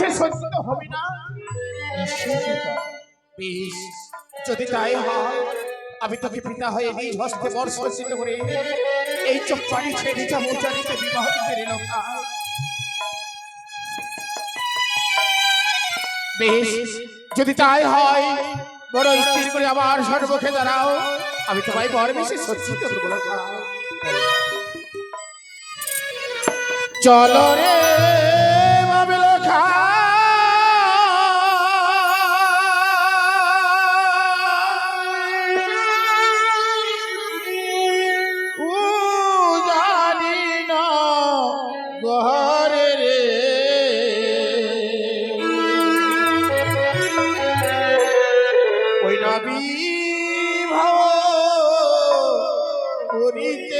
বিশেষ সজ্জিত হবে না। যদি তাই হয়, আমি তোকে পিতা হয়ে হস্তে করে এই চপ্পানি ছেড়ে যা মোচারিতে বিবাহ দিতে রে বেশ যদি তাই হয়, বড় স্থির করে আমার সর্বক্ষে দাঁড়াও, আমি তোমায় বর বেশি সজ্জিত চলো রে। নবী ভাব করিতে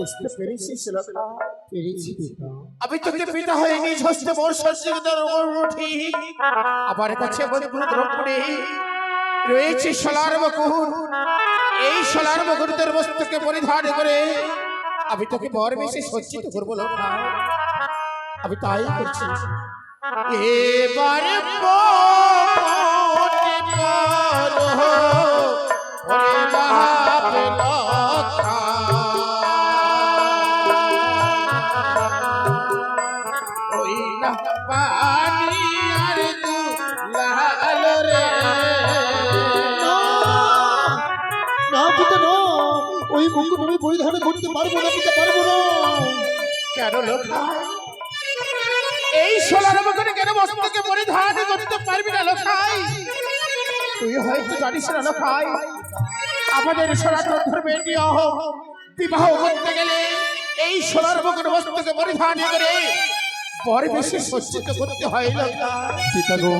বুঝতে পেরেছিস লোকা পেরেছি পিতা আমি তোকে পিতা হয়ে নিজ হস্তে মোর সজ্জিতার উঠি। আমার কাছে বন্ধু দ্রৌপদী রয়েছে সোলার বকুর এই সোলার বকুর তোর মস্তকে পরিধান করে আমি তোকে বর বেশি সজ্জিত করব লোকা আমি তাই করছি। এবারে আমি পরিধান করতে পারব না দিতে পারব না। কেন লোকা এই সোলার মতনে কেন মস্তকে পরিধান করতে পারবি না লোকাই তুই হয়তো জানিস না লোকাই আমাদের সনাতন নিয়ম বিবাহ করতে গেলে এই সোলার মতন মস্তকে পরিধান করে পরে বেশি সজ্জিত করতে হয় লোকা পিতা গো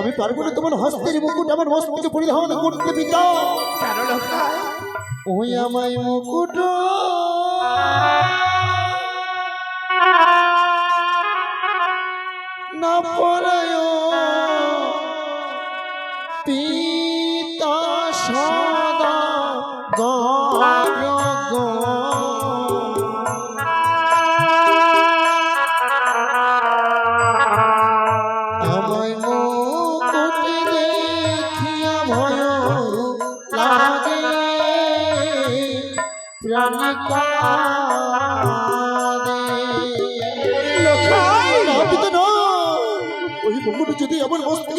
আমি পারব না তোমার হস্তের মুকুট আমার মস্তকে পরিধান করতে পিতা। কেন লোকাই ওই আমায় মুকুট। না পরায়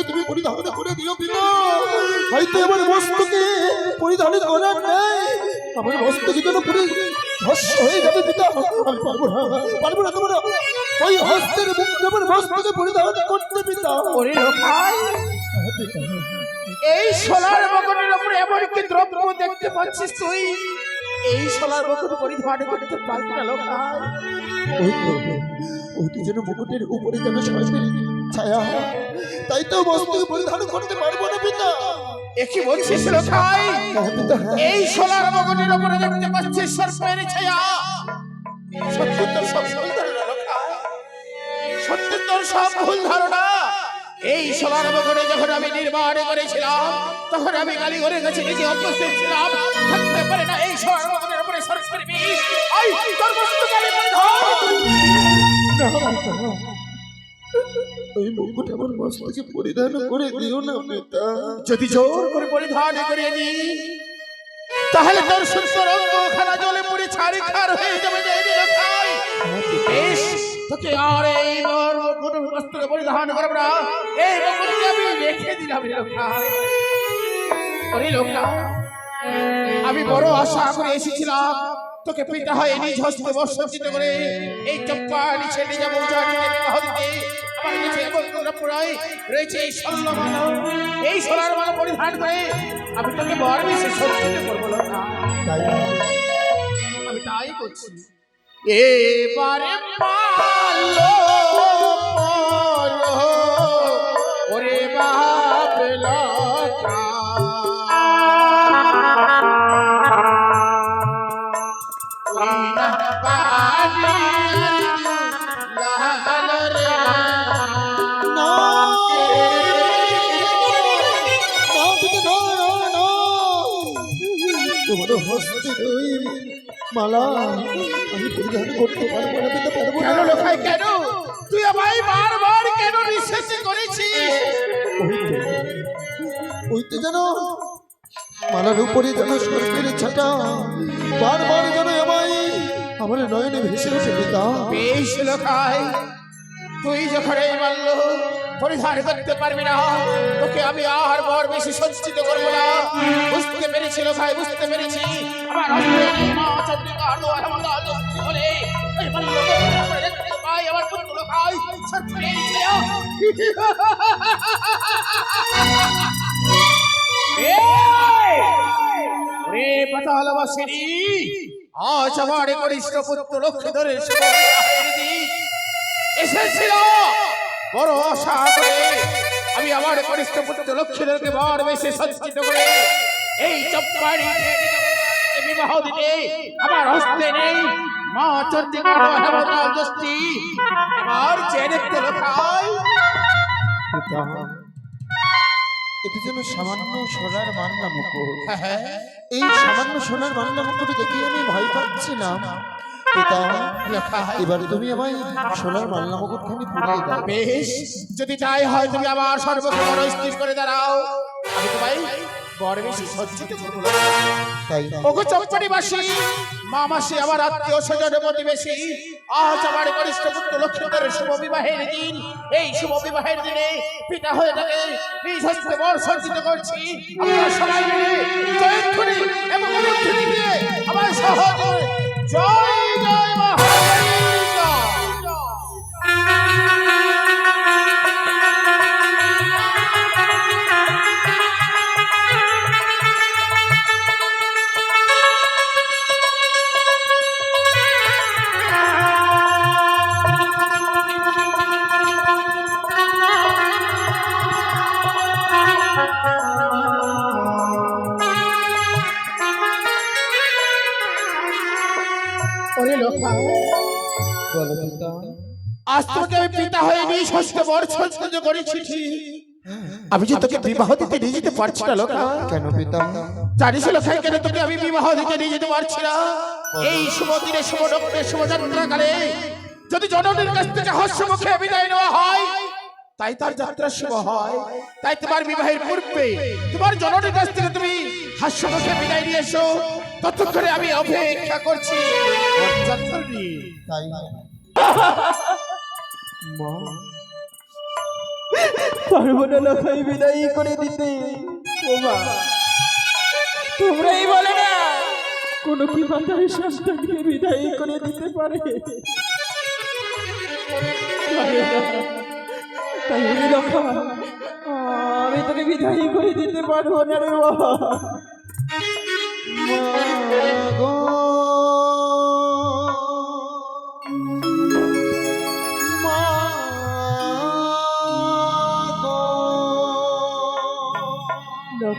তুমি পরিধান করে দিও পিতা হয়তো আমার মস্তকে পরিধান করার যেন পুরো ভস্য হয়ে পিতা পারব না ওই হস্তের আমার মস্তকে পরিধান করতে পিতা ওরে হ্যাঁ, এই সোলার মকটের উপরে এমন কি দ্রব্য দেখতে পাচ্ছিস তুই? এই সোলার মকট পরিধান করতে পারবি না লোকাই ওই যেন মুকুটের উপরে যেন সরাসরি ছায়া তাই তো মস্তকে পরিধান করতে পারব না পিতা। একই বলছিস লোকাই হ্যাঁ, হ্যাঁ। এই সোলার মকটের উপরে দেখতে পাচ্ছিস সর্পের ছায়া। সত্যি তোর সব ভুল ধারণা সত্যি তোর সব ভুল ধারণা। এই সোলার মকটে যখন আমি নির্মাণ করেছিলাম তখন আমি গালি করে গেছি নিজে উপস্থিত ছিলাম। থাকতে পারে না এই সোলার মকটের উপরে সর্পের বিষ আই তোর বস্তু গালি পরিধান ওই মুকুট আমার মস্তকে পরিধান করে দিও না পিতা যদি জোর করে পরিধান করে নি তাহলে তোর সুন্দর অঙ্গ খানা জলে পুড়ে ছাড়ি খার হয়ে যাবে এই বেশ। এই পরিধান এই আমি বড় আশা করে এসেছিলাম। তোকে পিতা হয়ে নিজ হস্তে বর্ষিত করে এই জানিতে বিবাহ দিতে আমার পুরাই রয়েছে এই এই পরিধান করে আমি তোকে করব না আমি তাই করছি। এবারে পালো ওরে ওই মালা পরিধান করতে পারব না পারব কেন লোকাই কেন? তুই আমায় বারবার কেন নিঃশেষ করেছিস? ওই তো, যেন মালার উপরে যেন স্বর্গের ছাটা বারবার যেন আমায় আমার নয়নে ভেসে ওঠে পিতা। বেশ লোকাই তুই যখন এই মাল্য পরিধান করতে পারবি না তোকে আমি আর বর বেশি সঞ্চিত করব না। বুঝতে পেরেছি লোকাই বুঝতে পেরেছি। আমার লোকাই সত্যি রে পাতালবাসিনী আজ আমার কনিষ্ঠ পুত্র লক্ষ্মীধরের এসেছিল। বড় আশা করে আমি আমার কনিষ্ঠ পুত্র লক্ষ্মীধরকে বর বেশি সজ্জিত করে এই চপ্পাড়ি বিবাহ দিতে আমার হস্তে নেই। এটি যেন সামান্য সোনার মান্না মুকুট। হ্যাঁ এই সামান্য সোনার মান্না মুকুট দেখে আমি ভয় পিতা লোকাই এবার তুমি আমায় সোনার মাল্লা মুকুটখানি পুড়িয়ে দাও। বেশ যদি তাই হয় তুমি আমার সর্বকে বড় স্থির করে দাঁড়াও। আমি তোমায় বড় বেশি সজ্জিত করব না। তাই ওগো চম্পাটিবাসী মা আমার আত্মীয় স্বজন প্রতিবেশী আজ আমার কনিষ্ঠ পুত্র লক্ষ্মীদের শুভ বিবাহের দিন। এই শুভ বিবাহের দিনে পিতা হয়ে থাকে নিজ হস্তে বর সজ্জিত করছি। সবাই মিলে জয়ধ্বনি বলো পিতা আজ তোকে আমি পিতা হয়ে নিয়ে ষষ্ঠ বর সজ্জিত করেছি আমি যে তোকে বিবাহ দিতে নিয়ে যেতে পারছি না লোকা। কেন পিতা? জানিস লোকাই কেন তোকে আমি বিবাহ দিতে নিয়ে যেতে পারছি না? এই শুভ দিনে শুভ নক্ষে শুভযাত্রা কালে যদি জননীর কাছ থেকে হাস্য মুখে বিদায় নেওয়া হয় তাই তার যাত্রা শুভ হয়। তাই তোমার বিবাহের পূর্বে তোমার জননীর কাছ থেকে তুমি হাস্য মুখে বিদায় নিয়ে এসো। ততক্ষণে আমি অপেক্ষা করছি। তাই মা। পারব না লোকাই বিদায়ী করে দিতে। তোমরাই বলে না, কোনো কি মাথায় সন্তানকে বিদায়ী করে দিতে পারে? তাই লক্ষা আমি তোকে বিদায়ী করে দিতে পারব না রে বাবা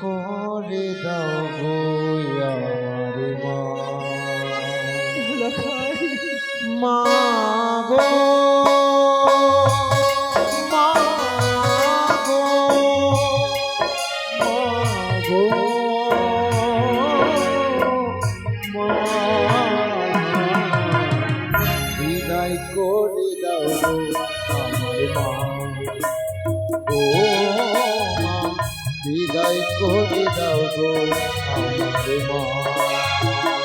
করে দাও আমার মা। গো বিদায় করে দাও আমার মা। বিদায় করে দাও গো আমার মা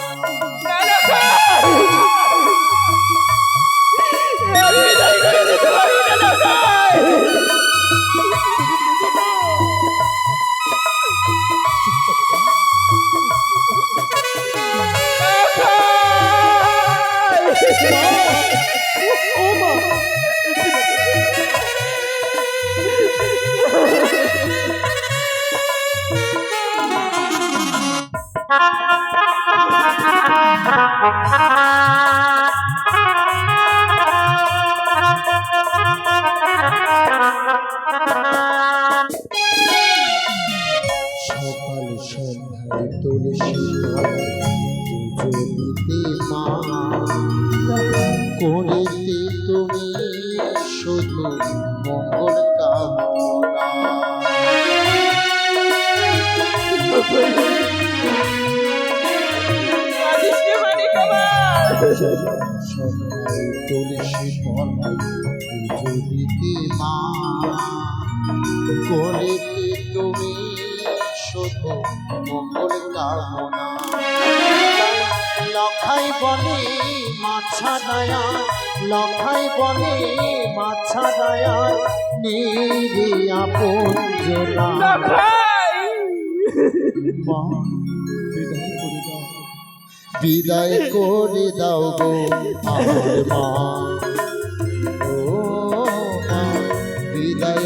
কামনা লখাই বনে মাছা দয়া লখাই বনে মাছা দয়া নিরে আপন জোলা। মা বিদায় করে দাও। বিদায় করে দাও গো আমার মা। ও মা বিদায়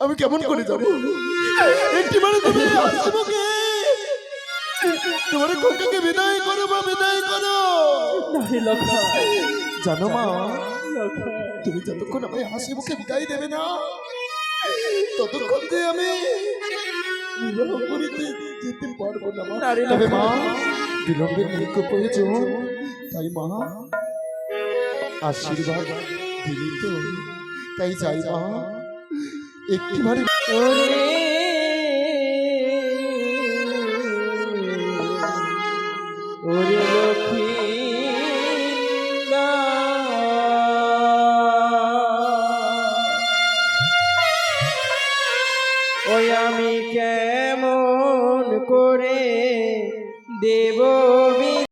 আমি কেমন করে যাব একটি মানে তুমি আসবকে তোমার খোকাকে বিদায় করো বা বিদায় করো। জানো মা তুমি যতক্ষণ আমায় হাসি মুখে বিদায় দেবে না ততক্ষণ যে আমি বিবাহ করিতে যেতে পারব না মা। নারী তবে মা বিলম্বের নিত্য প্রয়োজন তাই মা আশীর্বাদ দিলি তো। তাই যাই মা। একটিবারে ওরে